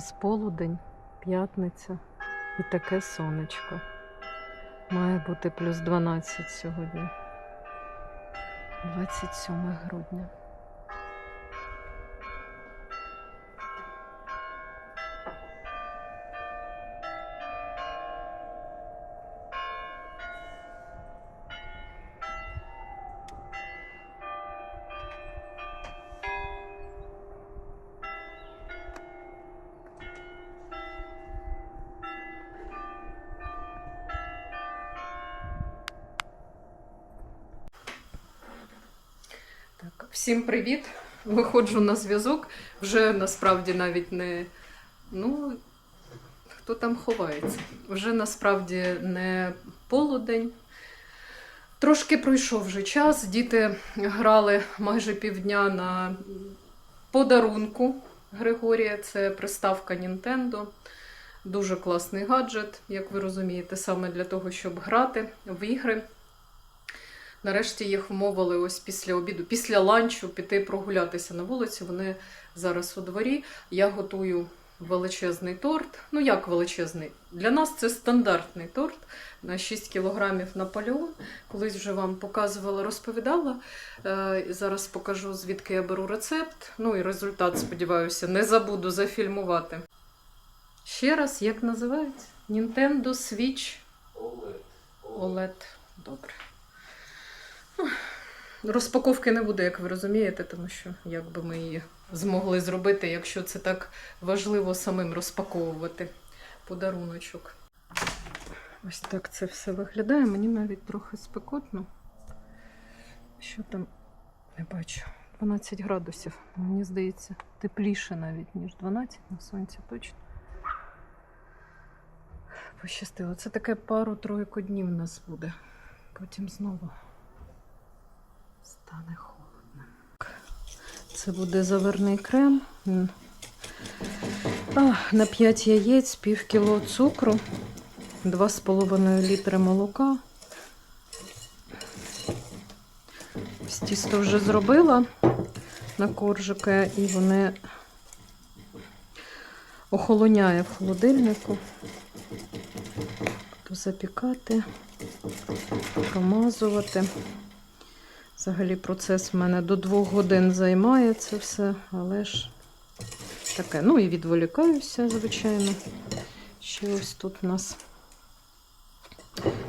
Нас полудень, п'ятниця і таке сонечко. Має бути плюс 12 сьогодні. 27 грудня. Всім привіт! Виходжу на зв'язок. Вже насправді навіть не. Ну, хто там ховається? Вже насправді не полудень. Трошки пройшов вже час. Діти грали майже півдня на подарунку Григорія. Це приставка Nintendo. Дуже класний гаджет, як ви розумієте, саме для того, щоб грати в ігри. Нарешті їх вмовили ось після обіду, після ланчу піти прогулятися на вулиці. Вони зараз у дворі. Я готую величезний торт. Ну як величезний? Для нас це стандартний торт на 6 кілограмів Наполеон. Колись вже вам показувала, розповідала. Е, Зараз покажу, звідки я беру рецепт. Ну і результат, сподіваюся, не забуду зафільмувати. Ще раз, як називається? Nintendo Switch OLED. Добре. Розпаковки не буде, як ви розумієте, тому що як би ми її змогли зробити, якщо це так важливо самим розпаковувати подаруночок. Ось так це все виглядає. Мені навіть трохи спекотно. Що там не бачу. 12 градусів. Мені здається, тепліше навіть, ніж 12 на сонці точно. Пощастило. Це таке пару-тройку днів у нас буде. Потім знову стане холодно. Це буде заварний крем. На 5 яєць, пів кіло цукру, 2,5 літри молока. Тісто вже зробила на коржики і вони охолоняє в холодильнику. Запікати, промазувати. Взагалі процес в мене до двох годин займає це все, але ж таке. Ну і відволікаюся, звичайно. Ще ось тут у нас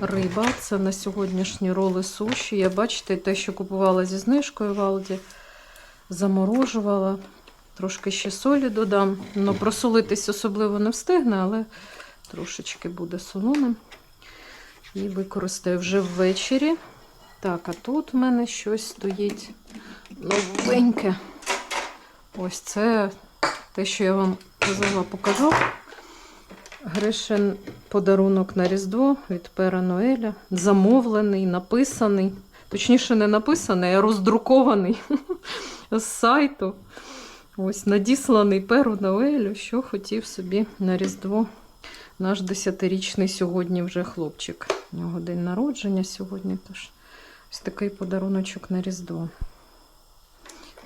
риба. Це на сьогоднішні роли суші. Я бачите, те, що купувала зі знижкою в Алді, заморожувала. Трошки ще солі додам. Ну, просолитись особливо не встигне, але трошечки буде солоним. І використаю вже ввечері. Так, а тут в мене щось стоїть новеньке. Ось це те, що я вам казала, покажу. Гришин подарунок на Різдво від Пера Ноеля. Замовлений, написаний. Точніше, не написаний, а роздрукований з сайту. Ось надісланий Перу Ноелю, що хотів собі на Різдво. Наш 10-річний сьогодні вже хлопчик. У нього день народження сьогодні. Тож ось такий подаруночок на Різдво.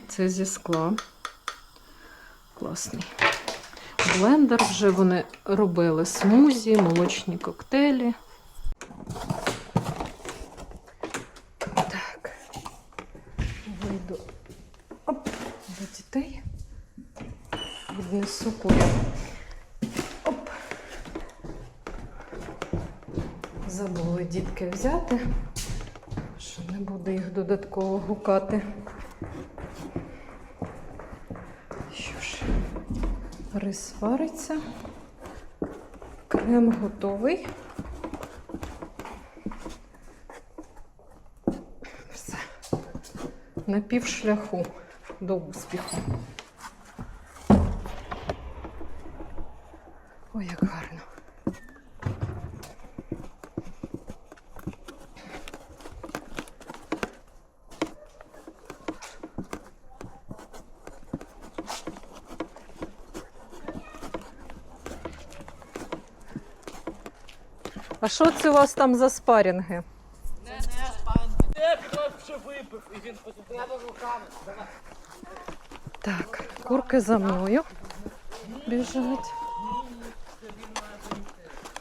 Це зі скла. Класний. Блендер вже вони робили смузі, молочні коктейлі. Так. Вийду оп, до дітей. Віднесу курю. Оп. Забули дітки взяти, що не буду їх додатково гукати. Що ж, рис вариться. Крем готовий. Все. На півшляху до успіху. Ой, як гарно. А що це у вас там за спарінги? Е, хтось вже випив, і він потім руками. Так, курки за мною. біжать.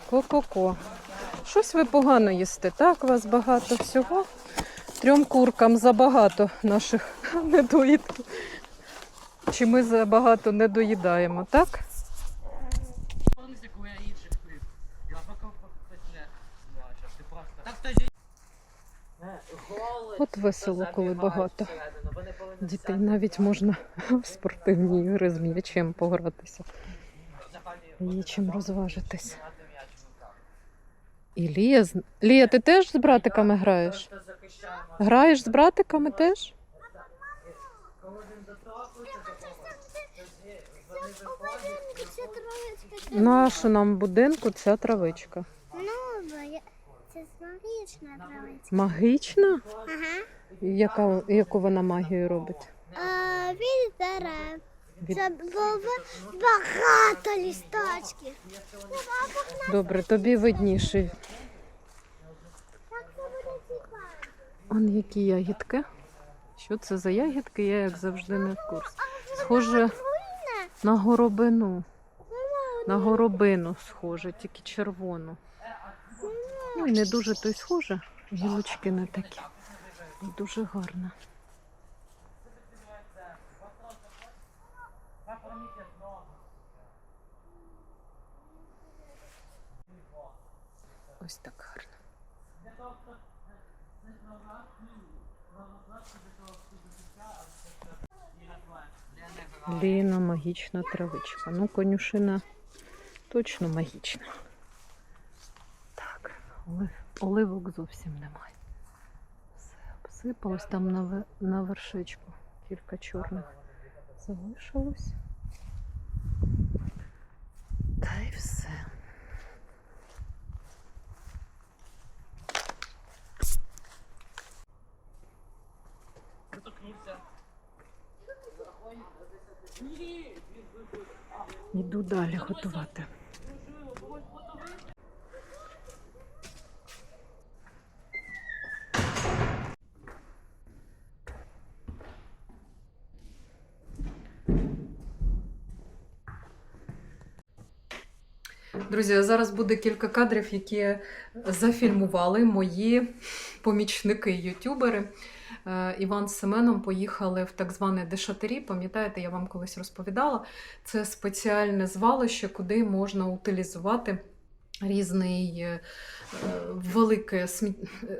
Ко-ко-ко. Щось ви погано їсте, так? У вас багато всього. Трьом куркам забагато наших недоїдків. Чи ми забагато не доїдаємо, так? Помните, коли я інших пив? Я поки хоч не бачив. Ти просто... Так тоді... Голод. От весело, коли багато. Дітей навіть можна в спортивні ігри з м'ячем погратися. Є чим розважитись. І Лія, Лія, ти теж з братиками граєш? Граєш з братиками теж? Наша нам будинку ця травичка. Це магічна травиця. Магічна? Ага. Яка, яку вона магію робить? А, від дерев. Від- Щоб було багато лісточків. Добре, тобі видніше. Це. Он які ягідки. Що це за ягідки? Я як завжди не в курсі. Схоже на горобину. На горобину схоже, тільки червону. Ну не дуже то й схоже. Гілочки не такі. Дуже гарно. Ось так гарно. Ліна магічна травичка. Ну, конюшина точно магічна. Оливок зовсім немає. Все обсипалось там на, на вершечку. Кілька чорних залишилось. Та й все. Іду далі готувати. Друзі, зараз буде кілька кадрів, які зафільмували мої помічники-ютубери. Е, Іван з Семеном поїхали в так зване Дешатері. Пам'ятаєте, я вам колись розповідала. Це спеціальне звалище, куди можна утилізувати різний е, е, великий сміт... е,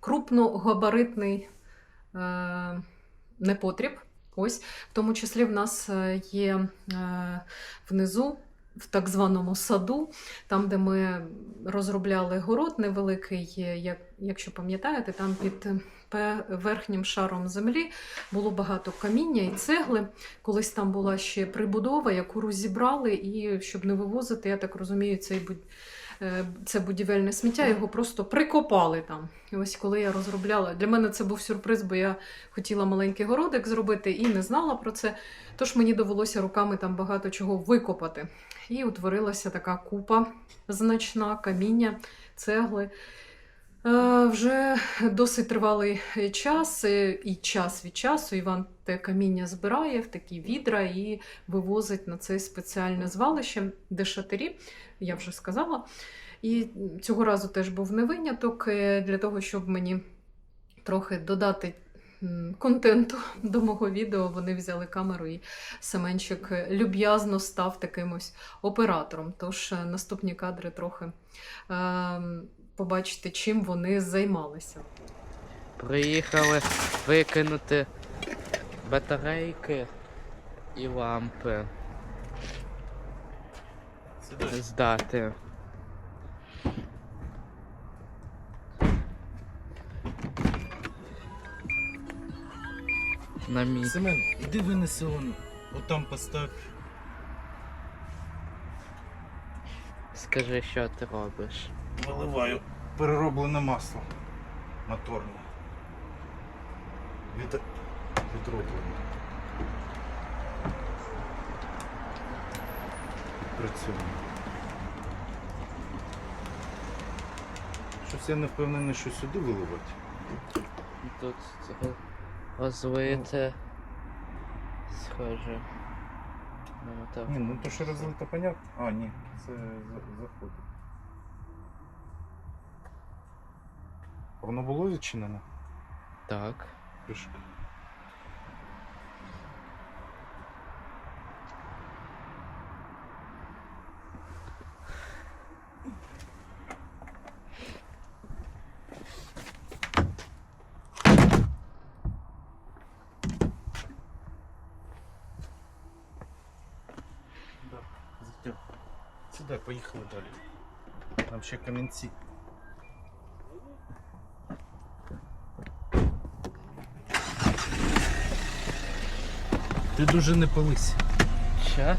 крупногабаритний непотріб. Ось, в тому числі в нас є внизу. В так званому саду, там, де ми розробляли город невеликий, е, як, якщо пам'ятаєте, там під верхнім шаром землі було багато каміння і цегли. Колись там була ще прибудова, яку розібрали, і щоб не вивозити, я так розумію, цей буд... е, це будівельне сміття, його просто прикопали там. І ось коли я розробляла, для мене це був сюрприз, бо я хотіла маленький городик зробити і не знала про це. Тож мені довелося руками там багато чого викопати. І утворилася така купа значна каміння, цегли. Е, Вже досить тривалий час, е, і час від часу Іван те каміння збирає в такі відра і вивозить на це спеціальне звалище дешатері, я вже сказала. І цього разу теж був не виняток е, для того, щоб мені трохи додати контенту до мого відео. Вони взяли камеру, і Семенчик люб'язно став таким ось оператором. Тож наступні кадри трохи е, побачите, чим вони займалися. Приїхали викинути батарейки і лампи. Здати. На місці. Семен, іди винеси он, отам постав. Скажи, що ти робиш. Виливаю перероблене масло моторне. Від... Відроблене. Працюємо. Щось я не впевнений, що сюди виливати. Тут цього розлити. Схоже. Намотав. Ні, ну то що розлито, понятно. А, ні, це заходить. Воно було відчинено? Так. Кришка. Да, затяг. Сюди, поїхали далі. Там ще камінці. Ти дуже не пались. Що?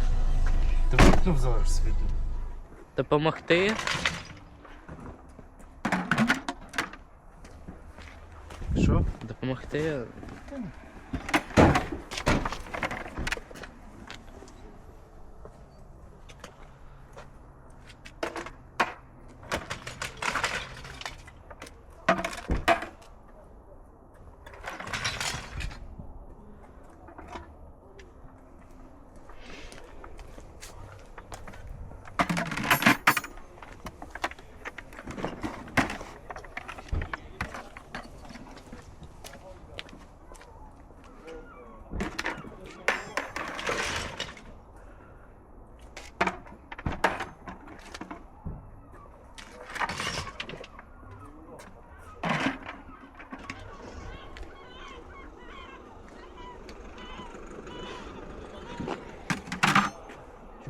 Ти вимкнув зараз світло? Допомогти? Що? Допомогти?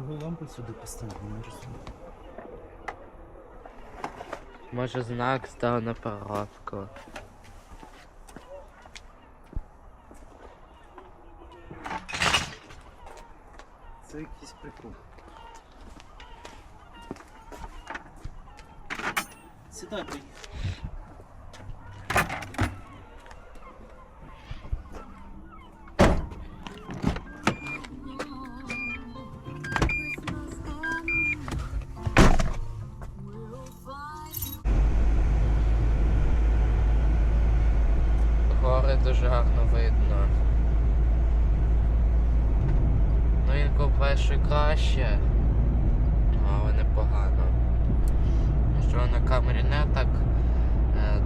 Чого лампи сюди поставили? Не розумію. Може знак став на парковку. Це якийсь прикол. Сідай, поїхали. Бачиш краще, але непогано. Що на камері не так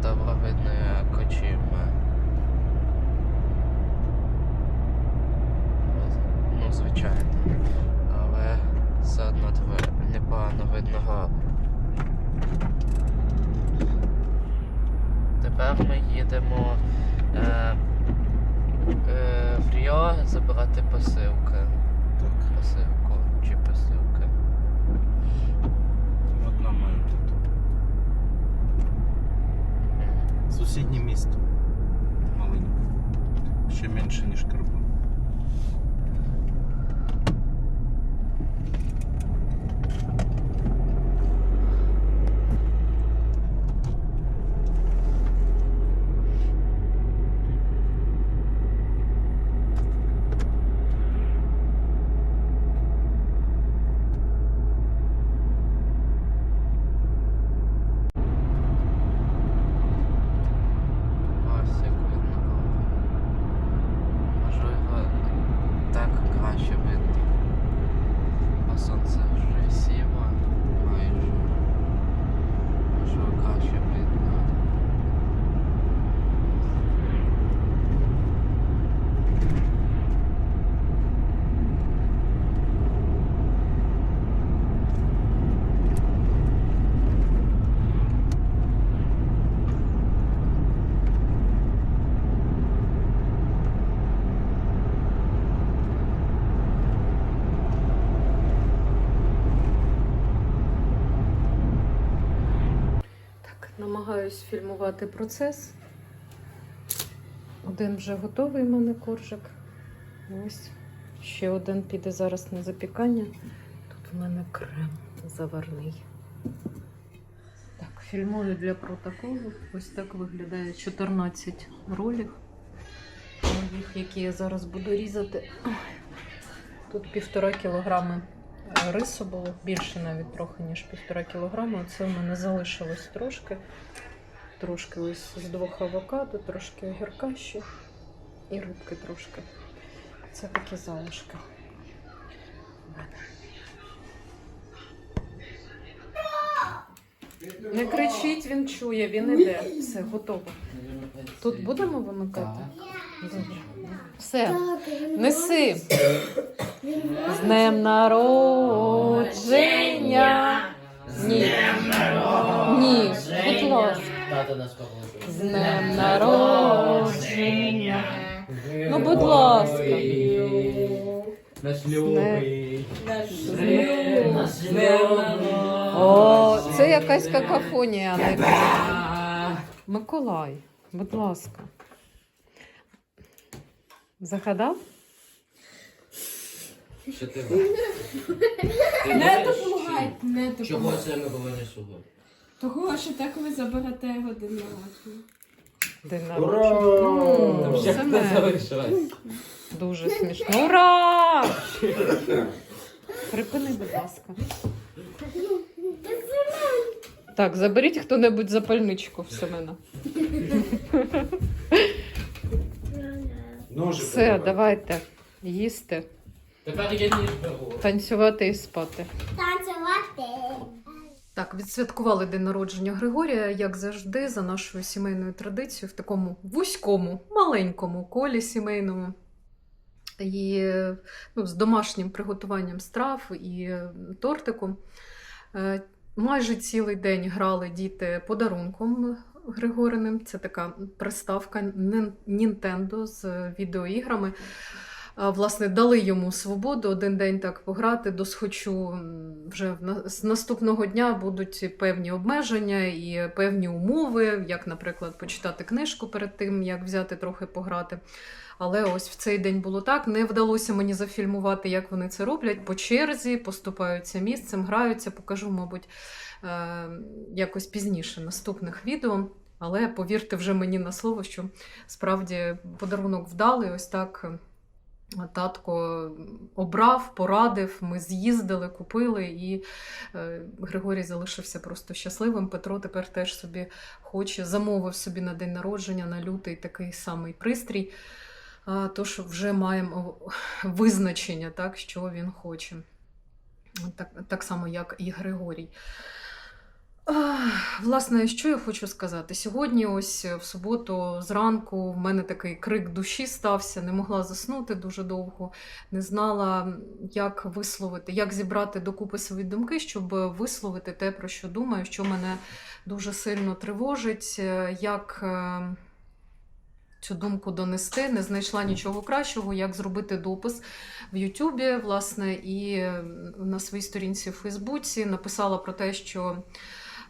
добре видно, як очима. Ну, звичайно. Але все одно непогано видно гору. Тепер ми їдемо е, е, в Ріо забирати посилки. Так, Посилку чи посилки. одна має тут. Мгм. Сусіднє місто. Маленьке. Ще менше, ніж Карбон. Намагаюсь фільмувати процес. Один вже готовий в мене коржик. Ось. Ще один піде зараз на запікання. Тут в мене крем заварний. Так, фільмую для протоколу. Ось так виглядає 14 ролів моїх, які я зараз буду різати. Тут півтора кілограми рису було, більше навіть трохи, ніж півтора кілограми. Це в мене залишилось трошки. Трошки ось з двох авокадо, трошки огірка ще і рибки трошки. Це такі залишки. Не кричіть, він чує, він іде. Все, готово. Тут будемо вимикати? Добре. Все, неси. З днем народження. Ні. Ні, будь ласка. Тато нас погодив. З днем народження. Ну, будь ласка. Наш любий. Наш любий. О, це якась какафонія, Миколай, будь ласка. Загадав? Що ти Не чи- Чого це ми говоримо сьогодні? Того, що так ви заберете його до народження. День Ура! народження. Ну, Там ще Семен, хтось залишилась. Дуже смішно. Ура! Припини, будь ласка. Так, заберіть хто-небудь запальничку в Семена. Ножик. Все, давай. давайте їсти, Тепер я ніж беру. танцювати і спати. Танцювати. Так, відсвяткували день народження Григорія, як завжди, за нашою сімейною традицією, в такому вузькому, маленькому колі сімейному. І ну, з домашнім приготуванням страв і тортиком. Е, Майже цілий день грали діти подарунком Григориним. Це така приставка Nintendo з відеоіграми. Власне, дали йому свободу один день так пограти, досхочу вже з наступного дня будуть певні обмеження і певні умови, як, наприклад, почитати книжку перед тим, як взяти трохи пограти. Але ось в цей день було так. Не вдалося мені зафільмувати, як вони це роблять. По черзі поступаються місцем, граються, покажу, мабуть, е- якось пізніше наступних відео. Але повірте вже мені на слово, що справді подарунок вдалий. Ось так татко обрав, порадив. Ми з'їздили, купили, і е, Григорій залишився просто щасливим. Петро тепер теж собі хоче, замовив собі на день народження на лютий такий самий пристрій. Тож вже маємо визначення, так, що він хоче. Так, так само, як і Григорій. Власне, що я хочу сказати? Сьогодні, ось в суботу, зранку, в мене такий крик душі стався, не могла заснути дуже довго, не знала, як висловити, як зібрати докупи свої думки, щоб висловити те, про що думаю, що мене дуже сильно тривожить, е, як е, цю думку донести. Не знайшла нічого кращого, як зробити допис в Ютубі, власне, і е, на своїй сторінці в Фейсбуці написала про те, що.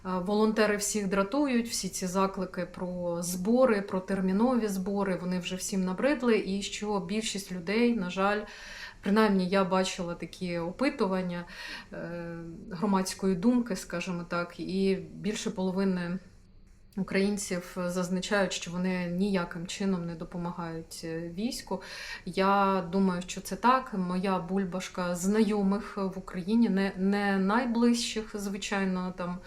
Е, Волонтери всіх дратують, всі ці заклики про збори, про термінові збори, вони вже всім набридли, і що більшість людей, на жаль, принаймні я бачила такі опитування е, громадської думки, скажімо так, і більше половини українців зазначають, що вони ніяким чином не допомагають е, війську. Я думаю, що це так. Моя бульбашка знайомих в Україні, не, не найближчих, звичайно, там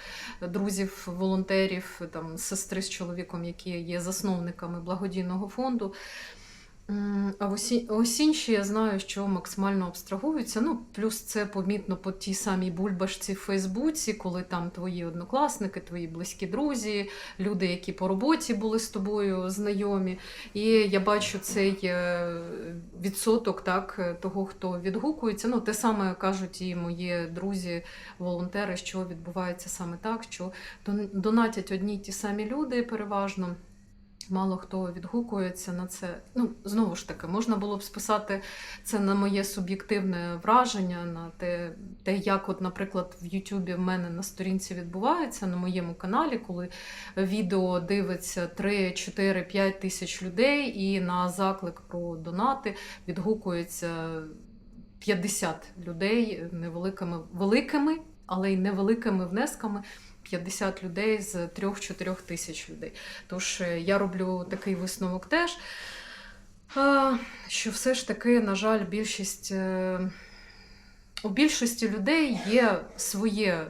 друзів, волонтерів, там сестри з чоловіком, які є засновниками благодійного фонду. А і- ось інші я знаю, що максимально абстрагуються. Ну, плюс це помітно по тій самій бульбашці в Фейсбуці, коли там твої однокласники, твої близькі друзі, люди, які по роботі були з тобою знайомі. І я бачу цей е, відсоток так, того, хто відгукується. Ну, те саме кажуть і мої друзі, волонтери, що відбувається саме так, що донатять одні й ті самі люди переважно. Мало хто відгукується на це. Ну, знову ж таки, можна було б списати це на моє суб'єктивне враження, на те, те, як, от, наприклад, в Ютубі в мене на сторінці відбувається на моєму каналі, коли відео дивиться 3, 4, 5 тисяч людей, і на заклик про донати відгукується 50 людей невеликими великими, але й невеликими внесками. 50 людей з 3-4 тисяч людей. Тож е, я роблю такий висновок теж, що все ж таки, на жаль, більшість е, у більшості людей є своє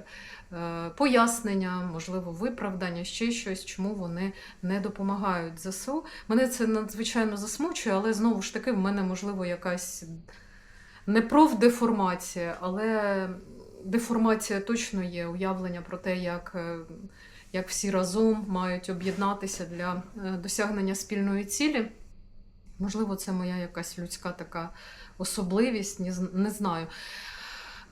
е, пояснення, можливо, виправдання, ще щось, чому вони не допомагають ЗСУ. Мене це надзвичайно засмучує, але знову ж таки, в мене можливо якась не профдеформація, але деформація точно є уявлення про те, як, е, як всі разом мають об'єднатися для е, досягнення спільної цілі. Можливо, це моя якась людська така особливість, не, знаю.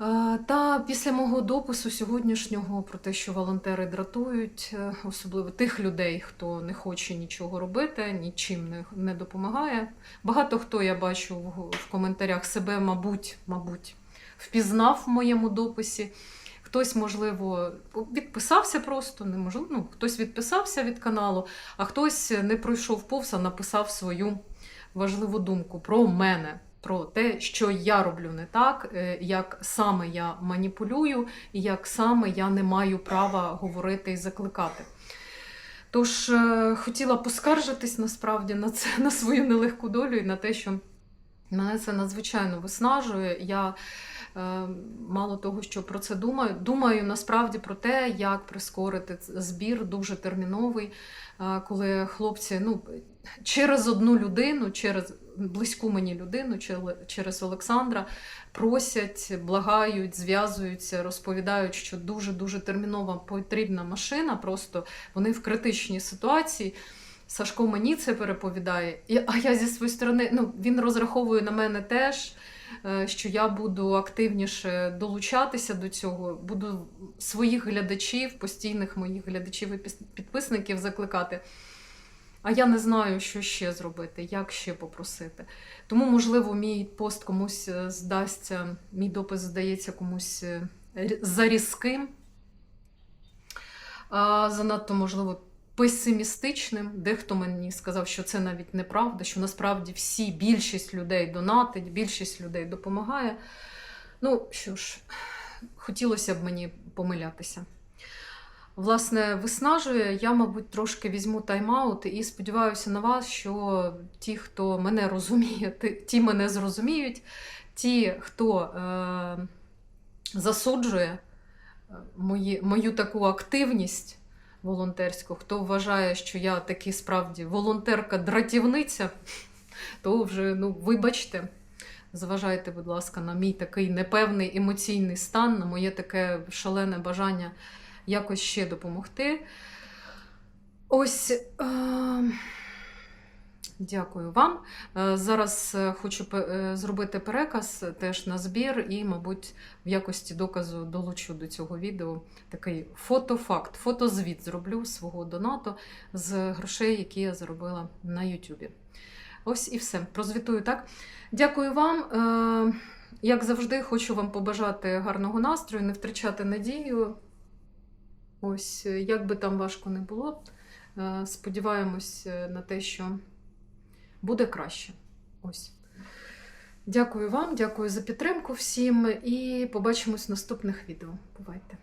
Е, Та після мого допису сьогоднішнього про те, що волонтери дратують, особливо тих людей, хто не хоче нічого робити, нічим не, не допомагає. Багато хто я бачу в, в коментарях себе, мабуть, мабуть, впізнав в моєму дописі. Хтось, можливо, відписався просто, неможливо, ну, хтось відписався від каналу, а хтось не пройшов повз, а написав свою важливу думку про мене, про те, що я роблю не так, е, як саме я маніпулюю і як саме я не маю права говорити і закликати. Тож е, хотіла поскаржитись насправді на це, на свою нелегку долю і на те, що мене це надзвичайно виснажує. Я е, мало того, що про це думаю, думаю насправді про те, як прискорити збір дуже терміновий, е, коли хлопці ну, через одну людину, через близьку мені людину, через Олександра, просять, благають, зв'язуються, розповідають, що дуже-дуже термінова потрібна машина, просто вони в критичній ситуації. Сашко мені це переповідає, І- а я зі своєї сторони, ну він розраховує на мене теж, е, що я буду активніше долучатися до цього, буду своїх глядачів, постійних моїх глядачів і підписників закликати. А я не знаю, що ще зробити, як ще попросити. Тому, можливо, мій пост комусь е, здасться, мій допис здається комусь е, зарізким, занадто, можливо, песимістичним. Дехто мені сказав, що це навіть неправда, що насправді всі, більшість людей донатить, більшість людей допомагає. Ну що ж, хотілося б мені помилятися. Власне, виснажує, я, мабуть, трошки візьму тайм-аут і сподіваюся на вас, що ті, хто мене розуміє, ті, мене зрозуміють, ті, хто е, засуджує е, мої, мою таку активність волонтерську, хто вважає, що я таки справді волонтерка-дратівниця, то вже, ну, вибачте. Зважайте, будь ласка, на мій такий непевний емоційний стан, на моє таке шалене бажання якось ще допомогти. Ось. Е- Дякую вам. Е, Зараз е, хочу е, зробити переказ теж на збір і, мабуть, в якості доказу долучу до цього відео такий фотофакт, фотозвіт зроблю свого донату з грошей, які я заробила на Ютубі. Ось і все. Прозвітую так. Дякую вам. Як завжди, хочу вам побажати гарного настрою, не втрачати надію. Ось, як би там важко не було, сподіваємось на те, що буде краще. Ось. Дякую вам, дякую за підтримку всім і побачимось в наступних відео. Бувайте!